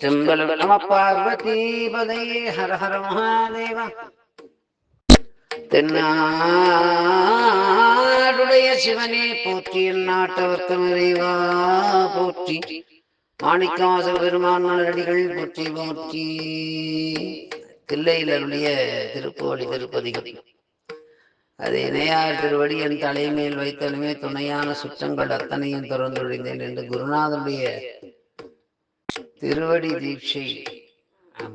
சிதம்பரம் நம பார்வதி பதை ஹர ஹர மகாதேவா. தென்னாடுடைய சிவனே போற்றி நாட்டவர்த்தம் நிறைவா போற்றி. மாணிக்கவாச பெருமான் மலரடிகள் போற்றி போற்றி. தில்லையில் அருளிய திருப்போலி திருப்பதிகள் அது இணையார் திருவடி என் தலைமையில் வைத்தலுமே துணையான சுற்றங்கள் அத்தனையும் திறந்துழிந்தேன் என்று குருநாதனுடைய திருவடி தீட்சை.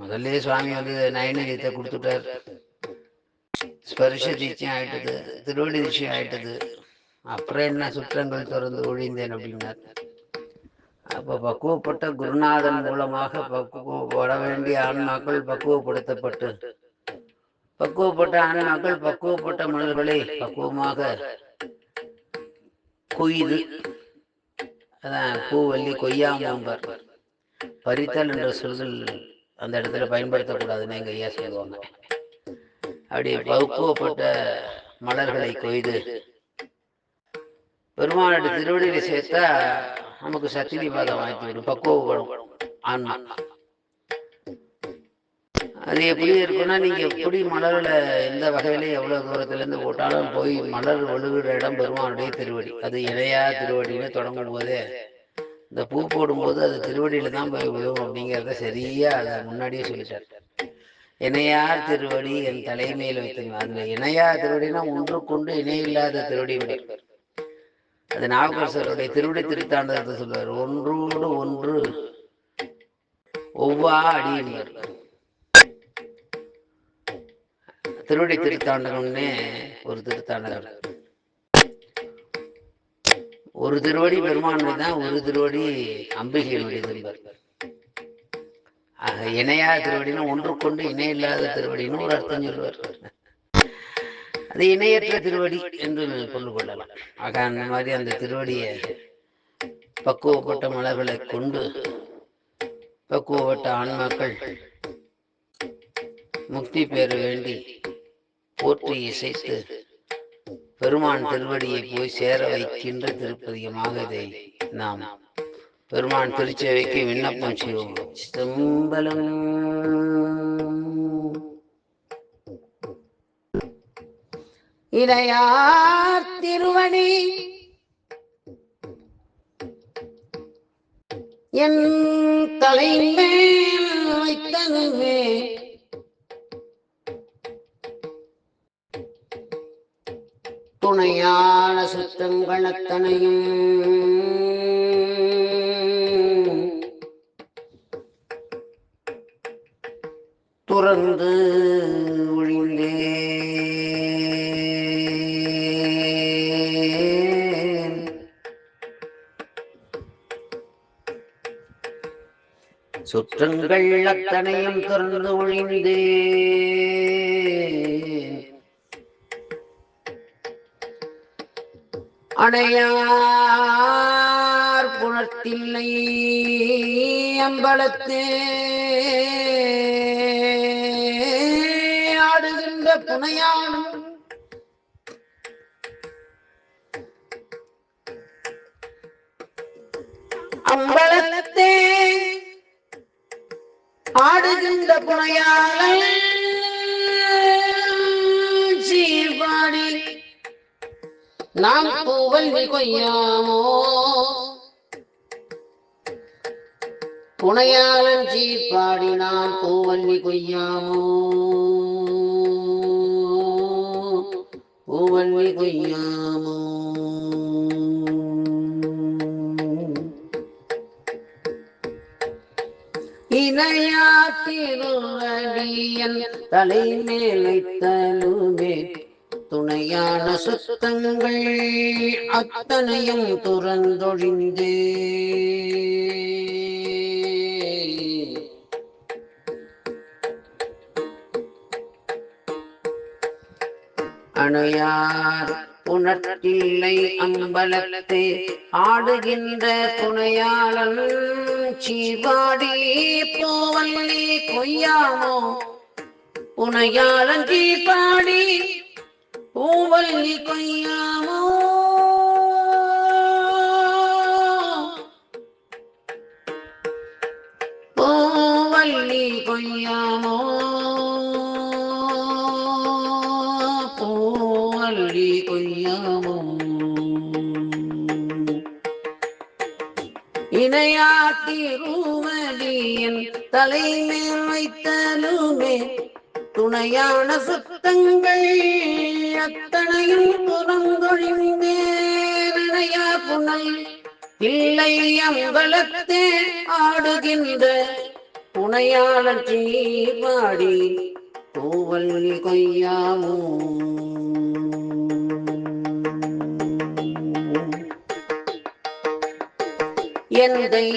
முதல்ல சுவாமி வந்து நயனகீத்தை கொடுத்துட்டார். ஸ்பர்ஷ தீட்சை ஆயிட்டது திருவடி தீட்சை ஆயிட்டது. அப்புறம் என்ன சுற்றங்கள் திறந்து ஒழிந்தேன் அப்படின்னார். அப்போ பக்குவப்பட்ட குருநாதன் மூலமாக பக்குவப்பட வேண்டிய ஆன்மாக்கள் பக்குவப்படுத்தப்பட்டு பக்குவப்பட்ட ஆன்மாக்கள் பக்குவப்பட்ட மலர்களை பக்குவமாக கொய்து. அதான் பூவல்லி கொய்யாமம்பர் பறித்தல் என்ற சொல்கள் அந்த இடத்துல பயன்படுத்தக்கூடாதுன்னு எங்கள் ஐயா சொல்லுவாங்க. அப்படி பகுப்புவப்பட்ட மலர்களை கொய்து பெருமாளுடைய திருவடியில சேர்த்தா நமக்கு சத்தினி பாதம் வாய்த்து விடும் பக்குவப்படும் ஆன்மா. அது எப்படி இருக்குன்னா நீங்க எப்படி மலர்ல எந்த வகையில எவ்வளவு தூரத்துல இருந்து போட்டாலும் போய் மலர் ஒழுகுற இடம் பெருமானுடைய திருவடி. அது இணையா திருவடின்னு தொடங்கும் போதே இந்த பூ போடும்போது அது திருவடியில தான் போய் விழும் அப்படிங்கிறத சரியா அதை முன்னாடியே சொல்லிட்டார். இணையார் திருவடி என் தலைமையில் வைத்துங்க அதுல இணையார் திருவடினா ஒன்றுக்கொண்டு இணையில்லாத திருவடி விட அது நாவுக்கரசருடைய திருவடி திருத்தாண்டத்தை சொல்லுவார் ஒன்றோடு ஒன்று ஒவ்வா அடியுமார் திருவடி திருத்தாண்டகம்னே ஒரு திருத்தாண்டகம் ஒரு திருவடி பெருமானுடைய தான் ஒரு திருவடி அம்பிகையினுடைய திருவர் ஆக இணையா திருவடினா ஒன்று கொண்டு இணையில்லாத திருவடின்னு ஒரு அர்த்தம் சொல்வார் அது இணையற்ற திருவடி என்று கொண்டு கொள்ளலாம். ஆக அந்த மாதிரி அந்த திருவடியை பக்குவப்பட்ட மலர்களை கொண்டு பக்குவப்பட்ட ஆன்மாக்கள் முக்தி பெற வேண்டி போற்றி இசைத்து பெருமான் திருவடியை போய் சேர வைக்கின்ற திருப்பதிகமாக இதை நாம் பெருமான் திருச்சேவைக்கு விண்ணப்பம் செய்வோம். சிதம்பலம் இடையார் திருவடி. என் தலைமேல் வைத்ததுமே துணையான சுத்தங்கள் அத்தனையும். துறந்து ஒழிந்தேன். சுற்றங்கள் அத்தனையும் துறந்து ஒழிந்தேன். அடையார் புணர்த்தில்லை அம்பலத்து. ஆடுகின்ற புனையானும் அம்பலத்தே. ஆடுகின்ற புனையாளன் நாம் பூவல்வி கொய்யாமோ? புனையாளன் சீர்பாடி நான் பூவல்வி கொய்யாமோ? பூவல்வி கொய்யாமோ? இணையாத்திருவடியன் தலைமேல் வைத்தலுமே துணையான சுத்தங்கள் அத்தனையும் துறந்தொழிந்தே. அணையார் புணர்த்தில்லை அம்பலத்தே ஆடுகின்ற துணையாளன் சீவாடி போவல்லி கொய்யாமோ புனையாளன் சீபாடி பூவல்லி கொய்யாமோ? ஓ பூவல்லி கொய்யாமோ? பூவல்லி கொய்யாமோ? இணையா திருவடியின் தலைமேல் வைத்தலுமே துணையான சுத்தங்கள் அத்தனையும் புறந்தொழிந்தேனையா புனல். இல்லை அம்பலத்தே ஆடுகின்ற புனையாளர் பாடி பூவல் கொய்யாமோ? எந்தை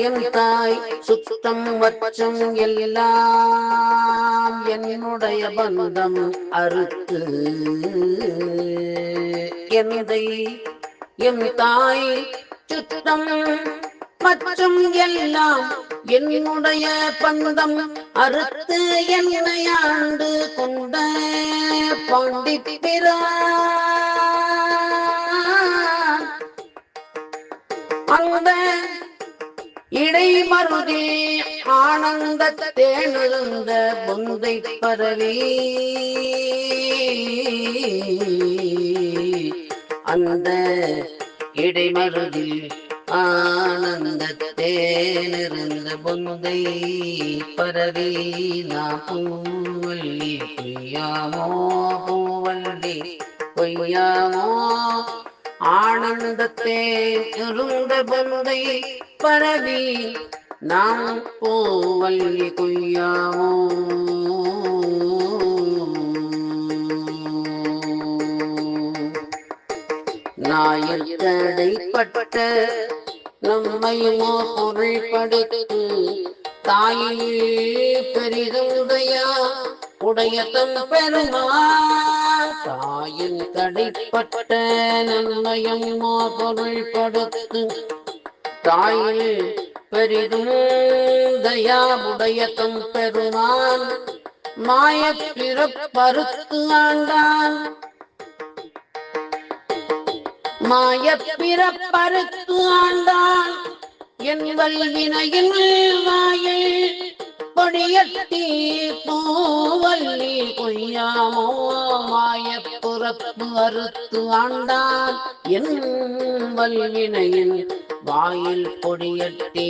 எம் தாய் சுத்தம் வச்சம் எல்லாம் என்னுடைய பந்தம் அறுத்து. எந்தை என் தாய் சுத்தம் மற்றும் எல்லாம் என்னுடைய பந்தம் அறுத்து என்னை ஆண்டு கொண்ட பாண்டிப்பிரா அந்த இடைமருதி ஆனந்த தேனிருந்த பொந்தை பரவி. அந்த இடைமருதி ஆனந்த தேனிருந்த பொந்தை பரவி. நான் பூவல்லி பொய்யாமோ பூவல்லி பொய்யாமோ ஆனந்தத்தே இருந்த பொந்தை பரவி நாம் பூவல்லி கொய்யாவோ நாயில் தடைப்பட்ட நம்மையுமோ பொருள்படுத்து தாயே பெரிதுடையா? உடைய தம் பெருமா தாயின் தடைப்பட்ட நன்மையுமோ பொருள்படுத்து தாயில் பெரிதும் தயாவுடைய தம் பெருமான் மாய பிறப்பறுத்து ஆண்டான். மாய பிறப்பறுத்து ஆண்டான். என் வல்வினையில் வாயில் பொடியட்டி பூவல்லி கொய்யாமோ மாய புறப்பு அறுத்து ஆண்டான். என் வல்வினையின் வாயில் பொடியட்டி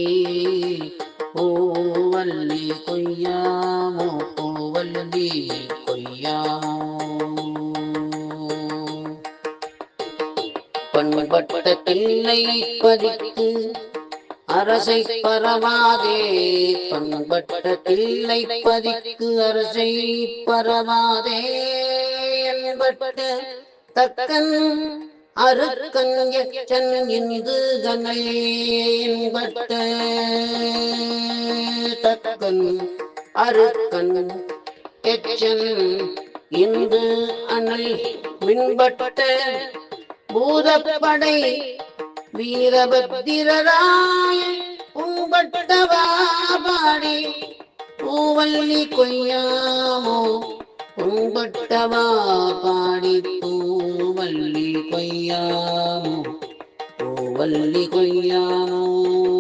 பூவல்லி கொய்யாமோ பூவல்லி கொய்யாமோ பண்பட்ட பிள்ளை பறித்து அரசை பரவாதே பண்பட்ட பிள்ளை பதிக்கு அரசை பரவாதே என்பட்ட தக்கன் அருக்கன் எச்சன் இந்து கனை என்பட்ட தக்கன் அருக்கன் எச்சன் இந்து அனல் மின்பட்ட பூதப்படை வீரபத்திரராய பூம்பட்டவாடி பூவல்லி கொய்யாமோ உம்பட்டவா பாடி பூவல்லி கொய்யாமோ பூவல்லி கொய்யாமோ.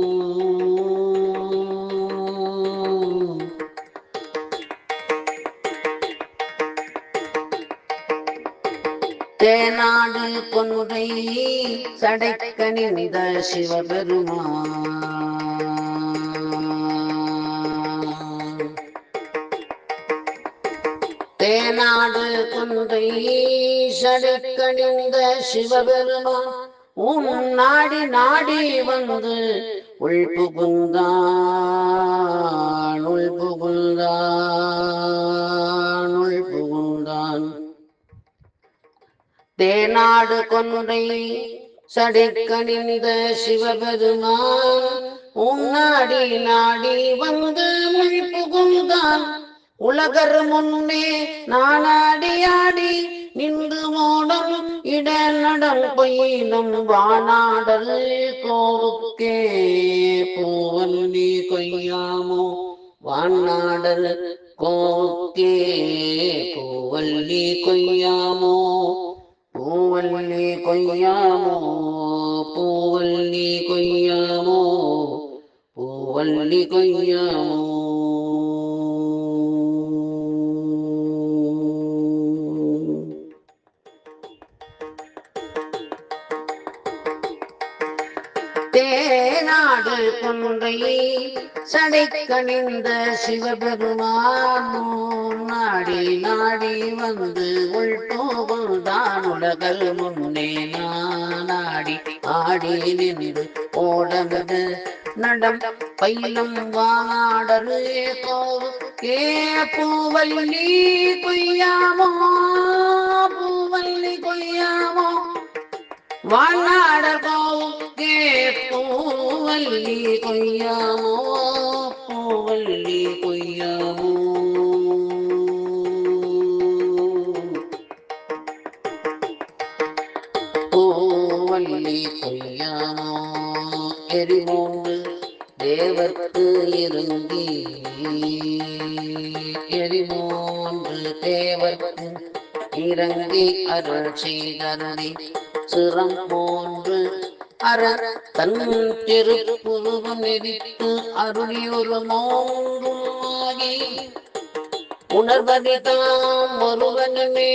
தேநாடு கொன்றை சடைக்கணிந்த சிவபெருமான். தேநாடு கொன்றை சடைக்கணிந்த சிவபெருமான். உன் நாடி நாடி வந்து உள் புகுந்தான் உள் புகுந்தான். தேநாடு கொன்றை சடைக்கணிந்த சிவபெருமான் உன்னாடி நாடி வந்து மொழி புகுந்தான். உலகர் முன்னே நானாடியாடி நின்று மோடம் இட நடம் கொயிலும் வானாடல் கோவுக்கே பூவல்லி கொய்யாமோ? வானாடல் கோவுக்கே பூவல் நீ கொய்யாமோ? പൂവല്ലി കൊയ്യാമോ പൂവല്ലി കൊയ്യാമോ പൂവല്ലി കൊയ്യാമോ തേനാട് കൊണ്ടേ சடை கணிந்த சிவபெருமான் நாடி நாடி வந்து உள்போகுதான் உலகல் முன்னே நாடி ஆடி நின்று ஓடமது நடம் பயிலும் வாடரு ஏ பூவல்லி கொய்யாமோ பூவல்லி கொய்யாமோ வாழ்நாடகோ கே பூவல்லி கொய்யாமோ பூவல்லி பொய்யாமோ பூவல்லி தேவர்க்கு இருந்தி. எரிமோன்று தேவர்க்கு இறங்கி அருள் செய்தருளி சிரம் போன்று அற தன் திருப்புருவம் எரித்து அருளியொரு மோங்குமாகி உணர்வதிதாம் ஒருவனுமே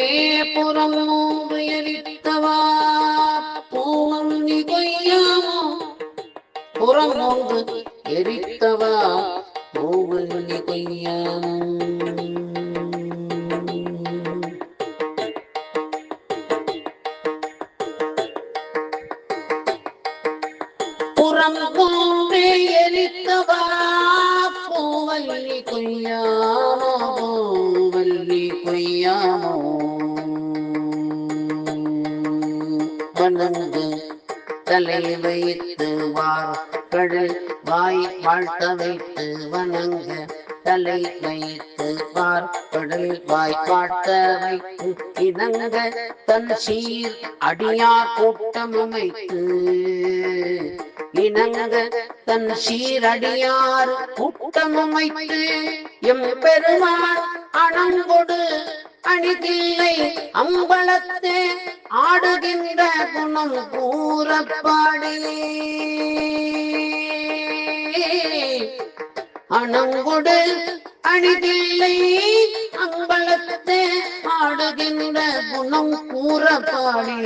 புறம் மூன்று எரித்தவா பூவம் நிகையாமோ புறம் மூன்று எரித்தவா? பூவம் நிகையாமோ புறம் மூன்று எரித்தவா பூவல்லி கொய்யாமோ வல்லி கொய்யாமோ? வணங்கு தலை வைத்து வார் கடல் வாய் வாழ்த்த வைத்து வணங்க தலை வைத்து பார் கடல் வாய் வாழ்த்த வைத்து இணங்க தன் சீர் அடியார் கூட்டம் அமைத்து இணங்க தன் சீரடியார் கூட்டம் எம் பெருமாள் அணங்கொடு அணிதில்லை அம்பலத்து ஆடுகின்ற குணம் கூறப்பாடி. அணங்கொடு அணிதில்லை அம்பலத்து ஆடுகின்ற குணம் கூறப்பாடி.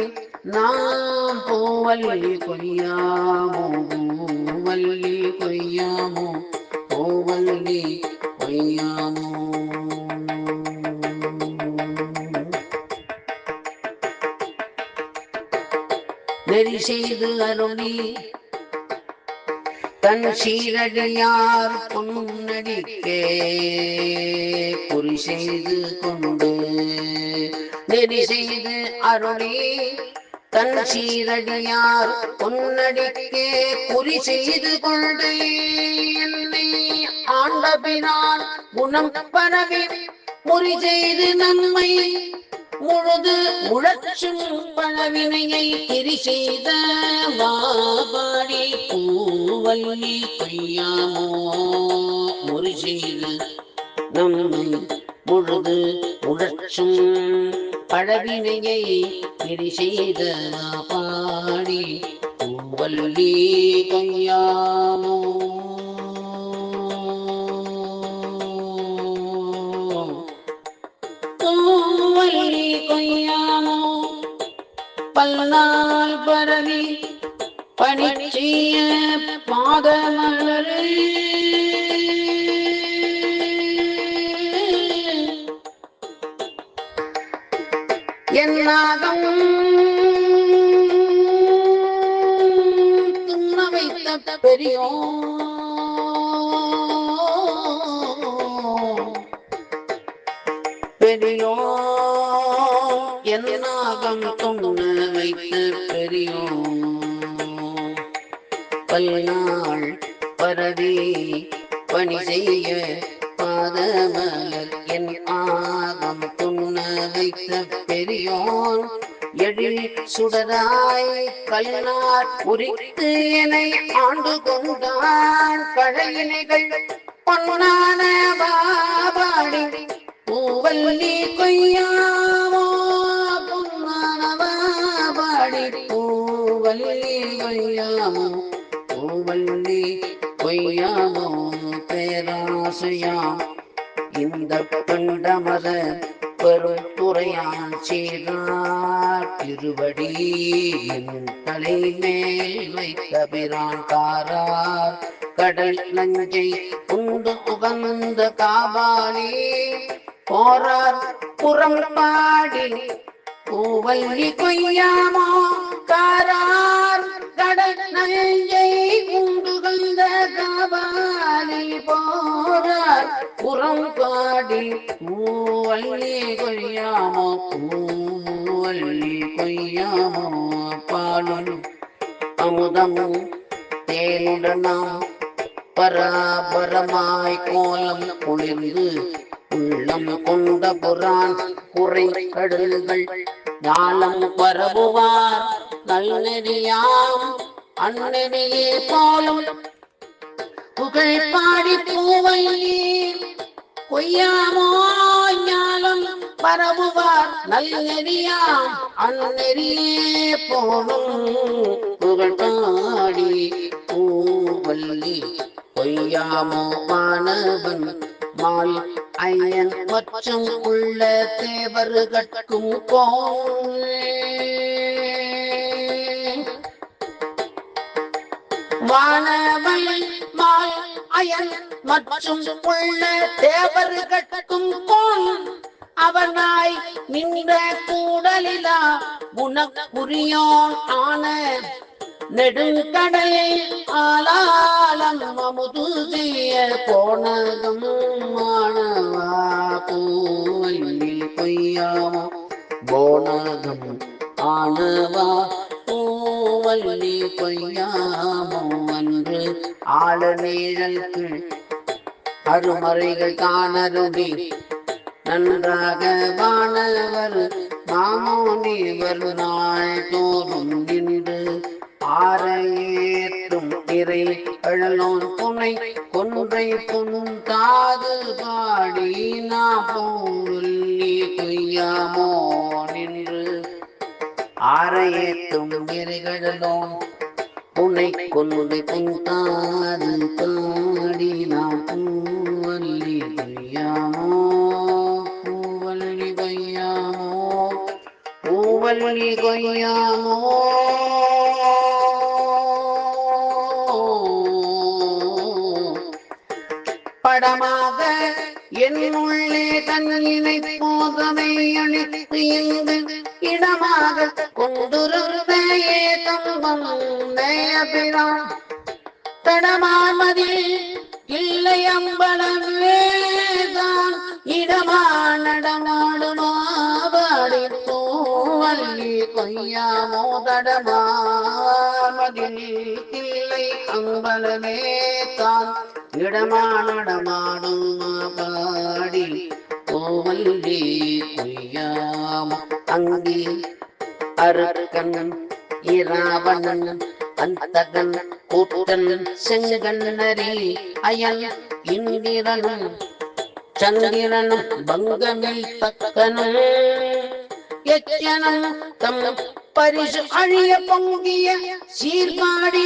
நாம் போவல்லி கொய்யாமோ பூவல்லி கொய்யாமோ போவல்லி கொய்யாமோ. நெறி செய்து அருளி தன் சீரடியார் பொன்னடிக்கே குறி செய்து கொண்டு நெறி செய்து அருளி தன் சீரடியார் பொன்னடிக்கே குறி செய்து கொண்டு என்னை ஆண்டபினால் குணம் பரவி பொறி செய்து நன்மை முழுது முழச்சும் பழவினையை திரி செய்த வாபாடி பூவல்லி கொய்யாமோ முறி செய்து நம்மை முழுது உடற்றும் பழவினையை திரி செய்த பாடி பூவல்லி கையாமோ பூவல்லி கொய்யாமோ பல்லால் பரவி பணிச்சிய பாதமலரே. என்னாகம்? துண்ண பெரியோ பெரியோ என்னாகம்? துண்ண வைத்த பெரியோ பல்நாள் பரவி பணி செய்ய பாதமலர் வைத்த பெரியோர் எழில் சுடராய் கல்லார் உரித்து என்னை ஆண்டு கொண்டான் பழையினைகள் பொன்னான பாபாடி பூவல்லி கொய்யாவோ பொன்னான பாபாடி பூவல்லி கொய்யாமோ பூவல்லி கொய்யாமோ பேராசையா. இந்த பண்டமத பெருத்துறையான் சீரார் திருவடி என் தலை மேல் வைத்த பிரான் காரார். கடல் நஞ்சை உண்டு உகந்த காபாலி. போரார் புறம் பாடி பூவல்லி கொய்யாமா காரார் கடல் நஞ்சை உண்டுகந்த காபாலி போரார். புறம் பாடி பூவல்லி கொய்யாமா பூவல்லி கொய்யாமா பாலும் அமுதமும் தேனுடனா பராபரமாய் கோலம் குளிர்ந்து உள்ளம் கொண்ட புறான் குறை கடல்கள் ஞானம் பரவுவார் நல்லெறியாம் அண்ணெறியே போலும். புகழ் பாடி பூவையே கொய்யாமோ ஞானம் பரவுவார் நல்லெறியாம் அந்நெறியே போலும். புகழ் பாடி பூவல்லி கொய்யாமோ மாணவன் மால் ஐயன் மற்றும் உள்ள தேவர்கட்கும் போல் வானவன் மால் அயன் மற்றும் உள்ள தேவர் தேவர்கட்கும் போல் அவனாய் நின்ற கூடலிலா உனக்குரியோன் ஆன நெடுங்கடல் ஆலாலம் அமுது போனதும் மாணவா பூவல்லி கொய்யாமோ போனதும் ஆணவா? பூவல்லி பொய்யாமோ? அன்று ஆள நீழல்கு அருமறைகள் காணருடி. நன்றாக வானவர் மாமோனிவர் வருநாள் தோறும் நின்று ஆரையேற்றும் திரை அழலோன் புனை கொன்றை புந்தாது பாடி நாப்போல்லி கொய்யாமோ நின்று. ஆரையேற்றும் திரைகளோன் புனை கொன்றை புந்தாது பாடி நாம் பூவல்லி கொய்யாமோ பூவல்லி கொய்யாமோ பூவல்லி கொய்யாமோ. படமாக என்னுள்ளே தன்னினை போதனை அழித்து இங்கு இடமாக கொண்டுருந்தையே தம்பம் நேயபிரான். தடமாமதில் இல்லை அம்பலவேதான் இடமா நடமாடுமா பூவல்லி கொய்யா தடமாமதில் இல்லை அம்பலமே தான். இடமா நடமாடும் பாடி கோவல்லி கொய்யாமோ அங்கி அருகன் இராவணன் அந்தகன் கூட்டன் செங்கண்ணரி அயல் இந்திரனும் சந்திரனும் பங்கமில் தக்கனும் எச்சனம் தம் பரிசு அழிய பொங்கிய சீர்காடி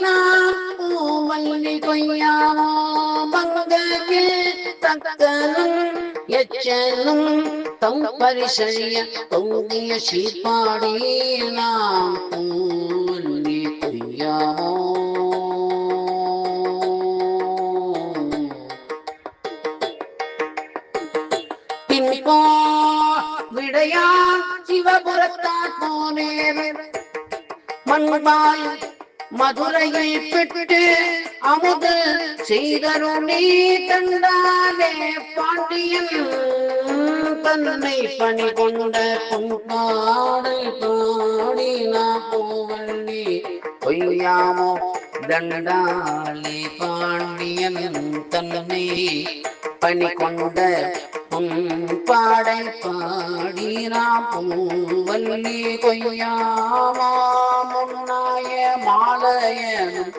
நாம் பூமல்லி கொய்யாமோ பங்கமில் தக்கனும் எச்சனும் தம் பரிசழிய பொங்கிய சீர்பாடி நாம் பூமல்லி கொய்யாமோ. பின்போ விடையான் சிவபுரத்தார் போனேன் மண்பால் மதுரையை பெற்று அமுது செய்தருளி தந்தானே. பாண்டியன் தன்னை பணி கொண்ட பொன்பாடை பாடினா போவள்ளி. பொய்யாமோ தண்டாளி பாண்டியன் தன்னை பணி கொண்ட பாடை பாடினா பூவல்லி கொய்யாமாய முன்னாய மாலையனும்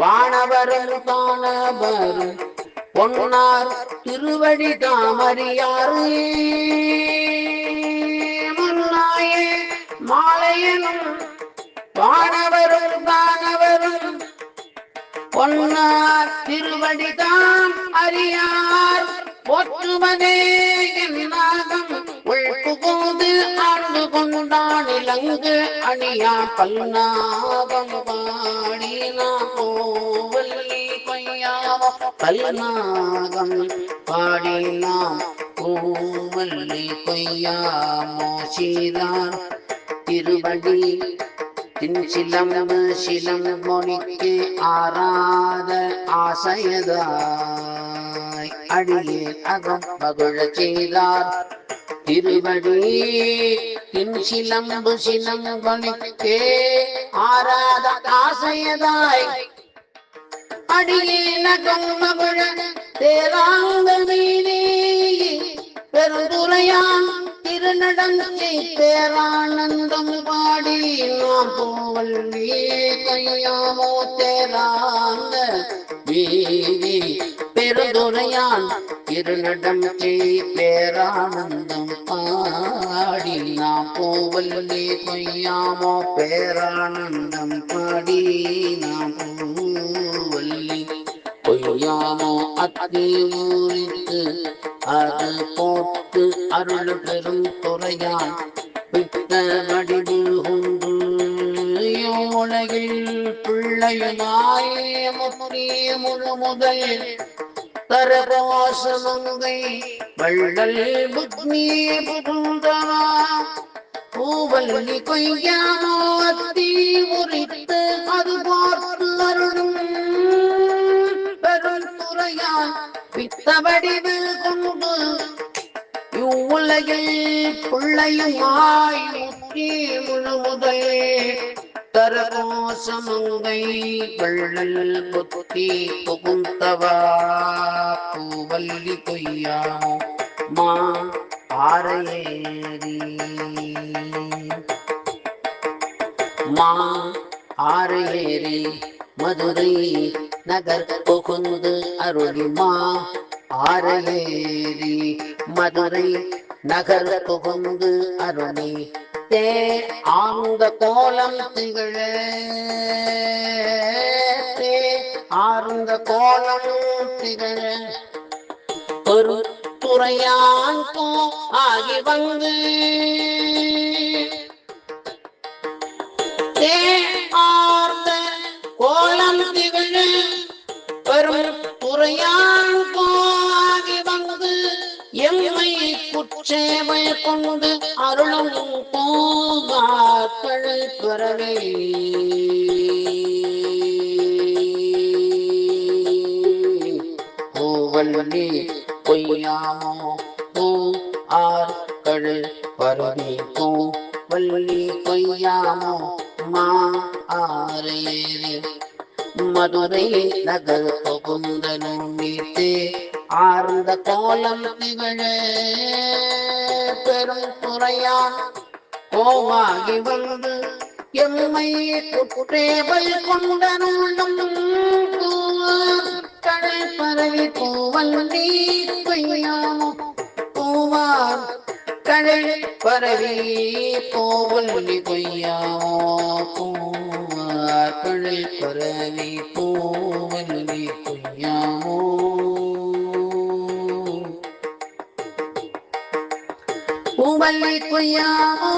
வானவரும் காணவரும் பொன்னார் திருவடி தாமரியாறு. முன்னாய மாலையனும் வானவரும் தானவரும் பொன்னார் திருவடி தாம் அறியார் போற்றுவதே என்னாகம் உள்புகுந்து ஆண்டு கொண்டான் இலங்கு அணியா பல்நாகம் பாடினா கோவல்லி கல்நாகம் பாடினா கோவல்லி கொய்யாமோ சீரார் திருவடி தின் சிலம்பு மொழிக்கு ஆராத ஆசையதாய் அடியே அகம் மகிழ செய்தார். திருவடி தின் சிலம்பு மொழிக்கே ஆராத ஆசையதாய் அடியே நகம் மகிழ தேராங்க மீனே பெருந்துரையான் திருநடங்கை பேரானந்தம் பாடி நாம் போவல்லே கையாமோ தேராங்க. வீதி பெருதுரையான் திருநடம் செய் பேரானந்தம் பாடி நாம் போவல்லே கொய்யாமோ பேரானந்தம் பாடி நாம் போவல்லி பொய்யாமோ அத்தி ஊரித்து அது போட்டு அருள் பெரும் துறையான் விட்ட வடிவு உண்டு உலகில் பிள்ளையுமாய் முறிய முழு முதல் தரபாசமங்கை வள்ளல் புக்னிய புகுந்தவா பூவல்லி கொய்யாமோ அத்தி முறித்து அது பார்த்து அருளும். துறையால் வித்த வடிவில் கொண்டு இவ்வுலகில் பிள்ளையுமாய் முற்றி முழுமுதல் தரகோசமங்கை வள்ளல் புத்தி புகுந்தவா? பூவல்லி பொய்யா மா ஆரையேறி. மா ஆரையேறி. மதுரை நகர் புகுந்து அருளிமா ஆரையேறி மதுரை நகர் புகுந்து அருணி தே ஆந்த கோலம் திகழ. தே ஆர்ந்த கோலம் திகழ. ஒரு துறையான் போ ஆகி வந்து தே பெரும் துறையான் போகி வந்து எம்மை குற்றேமை கொண்டு அருளும் பூங்காக்கள் பெறவே. பூவல்லி பொய்யாமோ? பூ ஆர் கழு பருவி பூ வள்ளி பொய்யாமோ? மா ஆரேறி மதுரை நகர் புகுந்தனும் மீட்டு ஆர்ந்த கோலம் திகழ பெரும் துறையான் கோவாகி வந்து எம்மை குற்றேவை கொண்டனுள்ளும் கடல் பரவி பூவல்லி கொய்யாமோ பூவார் கடல் பரவி பூவல்லி கொய்யாமோ பூவார் கடல் பரவி பூவல்லி கொய்யாமோ பூவல்லி கொய்யாமோ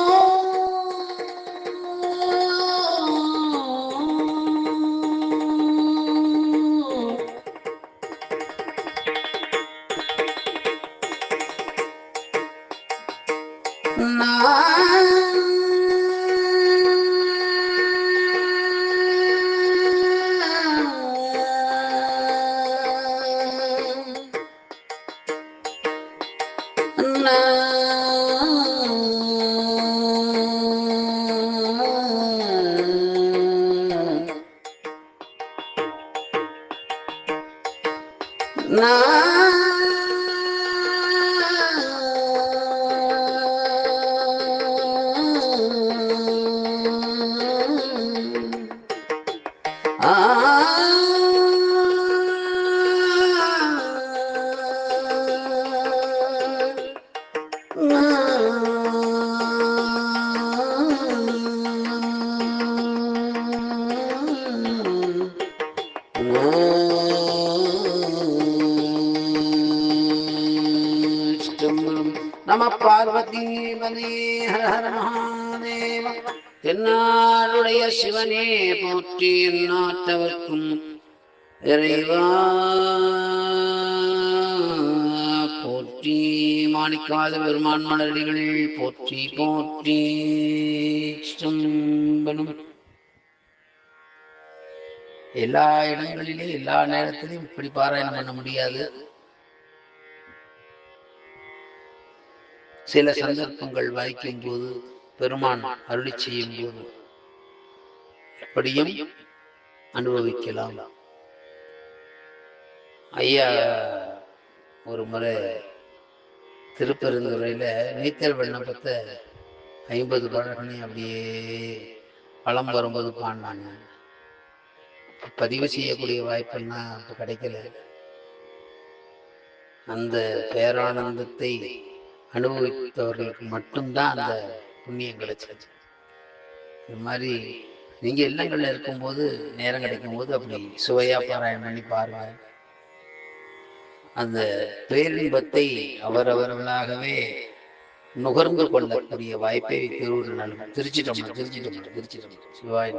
நம பார்வதீபனே சிவனே போற்றி நாட்டவர்க்கும் போற்றி மாணிக்காத பெருமான் மலர்கள் போற்றி போற்றி எல்லா இடங்களிலும் எல்லா நேரத்திலும் இப்படி பாராயணம் பண்ண முடியாது. சில சந்தர்ப்பங்கள் வாய்க்கும் போது பெருமான் அருளி செய்யும் போது எப்படியும் அனுபவிக்கலாம். ஐயா ஒரு முறை திருப்பெருந்துறையில நீச்சல் விண்ணப்பத்தை ஐம்பது பாடல்களையும் அப்படியே பழம் வரும்போது பாடினாங்க. பதிவு செய்யக்கூடிய வாய்ப்பெல்லாம் கிடைக்கல. அந்த பேரானந்தத்தை அனுபவித்தவர்களுக்கு மட்டும்தான் அந்த புண்ணியம் கிடைச்சது இந்த மாதிரி நீங்கள் இல்லங்களில் இருக்கும்போது நேரம் கிடைக்கும்போது அப்படி சுவையா பாராயணம் பண்ணி பாருங்க. அந்த பேரின்பத்தை அவரவர்களாகவே நுகர்ந்து கொள்ளக்கூடிய வாய்ப்பை திருவுருள் நல்கும் திருச்சிட்டோம் திருச்சிட்டோம் திருச்சிட்டோம் சிவாய்